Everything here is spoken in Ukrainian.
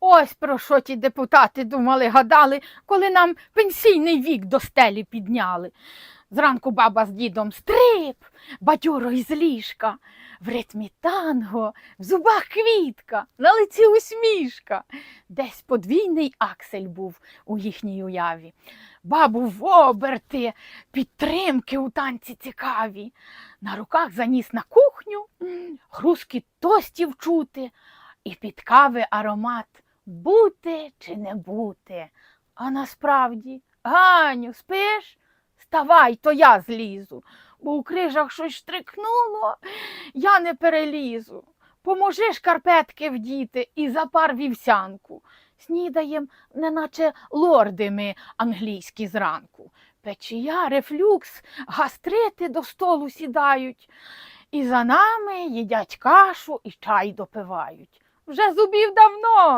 Ось про що ті депутати думали, гадали, коли нам пенсійний вік до стелі підняли. Зранку баба з дідом стрип, бадьоро із ліжка, в ритмі танго, в зубах квітка, на лиці усмішка. Десь подвійний аксель був у їхній уяві. Бабу в оберти, підтримки у танці цікаві. На руках заніс на кухню, хрускіт тостів чути, і під кави аромат бути чи не бути. А насправді, Ганю, спиш? Ставай, то я злізу, бо у крижах щось штрикнуло, я не перелізу. Поможи шкарпетки вдіти і запар вівсянку. Снідаєм, неначе лорди ми англійські зранку. Печія, рефлюкс, гастрити до столу сідають, і за нами їдять кашу і чай допивають. Вже зубів давно